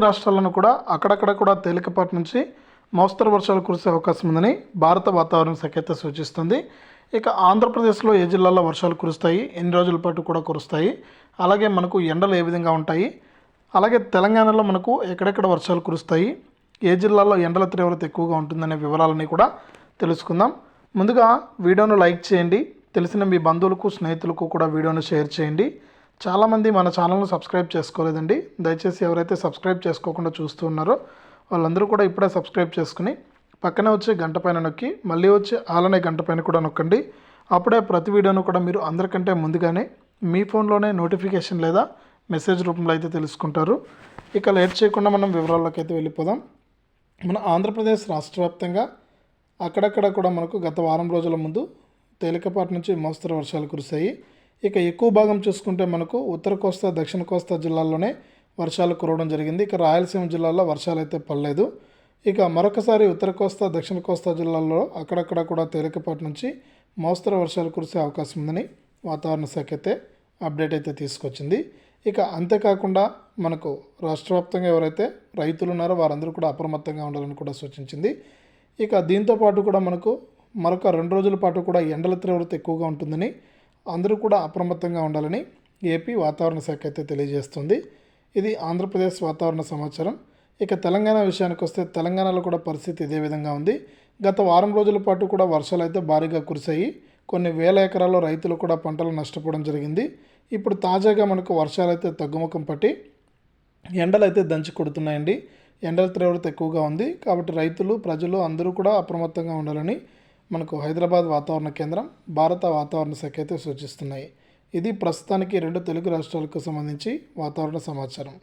రాష్ట్రాలను కూడా అక్కడక్కడ కూడా తేలికపాటి నుంచి మోస్తరు వర్షాలు కురిసే అవకాశం ఉందని భారత వాతావరణ శాఖ అయితే సూచిస్తుంది. ఇక ఆంధ్రప్రదేశ్లో ఏ జిల్లాల్లో వర్షాలు కురుస్తాయి? ఎన్ని రోజుల పాటు కూడా కురుస్తాయి? అలాగే మనకు ఎండలు ఏ విధంగా ఉంటాయి? అలాగే తెలంగాణలో మనకు ఎక్కడెక్కడ వర్షాలు కురుస్తాయి? ఏ జిల్లాలో ఎండల తీవ్రత ఎక్కువగా ఉంటుందనే వివరాలని కూడా తెలుసుకుందాం. ముందుగా వీడియోను లైక్ చేయండి. తెలిసిన మీ బంధువులకు స్నేహితులకు కూడా వీడియోను షేర్ చేయండి. చాలామంది మన ఛానల్ను సబ్స్క్రైబ్ చేసుకోలేదండి. దయచేసి ఎవరైతే సబ్స్క్రైబ్ చేసుకోకుండా చూస్తూ ఉన్నారో వాళ్ళందరూ కూడా ఇప్పుడే సబ్స్క్రైబ్ చేసుకుని పక్కనే వచ్చే గంట పైన నొక్కి మళ్ళీ వచ్చే ఆలనే గంట పైన కూడా నొక్కండి. అప్పుడే ప్రతి వీడియోను కూడా మీరు అందరికంటే ముందుగానే మీ ఫోన్లోనే నోటిఫికేషన్ లేదా మెసేజ్ రూపంలో అయితే తెలుసుకుంటారు. ఇక లేట్ చేయకుండా మనం వివరాల్లోకి అయితే వెళ్ళిపోదాం. మన ఆంధ్రప్రదేశ్ రాష్ట్ర వ్యాప్తంగా అక్కడక్కడ కూడా మనకు గత వారం రోజుల ముందు తేలికపాటి నుంచి మోస్తరు వర్షాలు కురిశాయి. ఇక ఎక్కువ భాగం చూసుకుంటే మనకు ఉత్తర కోస్తా దక్షిణ కోస్తా జిల్లాల్లోనే వర్షాలు కురవడం జరిగింది. ఇక రాయలసీమ జిల్లాలో వర్షాలు అయితే పడలేదు. ఇక మరొకసారి ఉత్తర కోస్తా దక్షిణ కోస్తా జిల్లాల్లో అక్కడక్కడ కూడా తేలికపాటి నుంచి మోస్తరు వర్షాలు కురిసే అవకాశం ఉందని వాతావరణ శాఖ అయితే అప్డేట్ అయితే తీసుకొచ్చింది. ఇక అంతేకాకుండా మనకు రాష్ట్ర వ్యాప్తంగా ఎవరైతే రైతులు ఉన్నారో వారందరూ కూడా అప్రమత్తంగా ఉండాలని కూడా సూచించింది. ఇక దీంతో పాటు కూడా మనకు మరొక రెండు రోజుల పాటు కూడా ఎండల తీవ్రత ఎక్కువగా ఉంటుందని అందరూ కూడా అప్రమత్తంగా ఉండాలని ఏపీ వాతావరణ శాఖ అయితే తెలియజేస్తుంది. ఇది ఆంధ్రప్రదేశ్ వాతావరణ సమాచారం. ఇక తెలంగాణ విషయానికి వస్తే తెలంగాణలో కూడా పరిస్థితి ఇదే విధంగా ఉంది. గత వారం రోజుల పాటు కూడా వర్షాలు అయితే భారీగా కురిశాయి. కొన్ని వేల ఎకరాల్లో రైతులు కూడా పంటలు నష్టపోవడం జరిగింది. ఇప్పుడు తాజాగా మనకు వర్షాలు అయితే తగ్గుముఖం పట్టి ఎండలు అయితే దంచి కొడుతున్నాయండి. ఎండల తీవ్రత ఎక్కువగా ఉంది. కాబట్టి రైతులు ప్రజలు అందరూ కూడా అప్రమత్తంగా ఉండాలని మనకు హైదరాబాద్ వాతావరణ కేంద్రం భారత వాతావరణ శాఖ అయితే సూచిస్తున్నాయి. ఇది ప్రస్తుతానికి రెండు తెలుగు రాష్ట్రాలకు సంబంధించి వాతావరణ సమాచారం.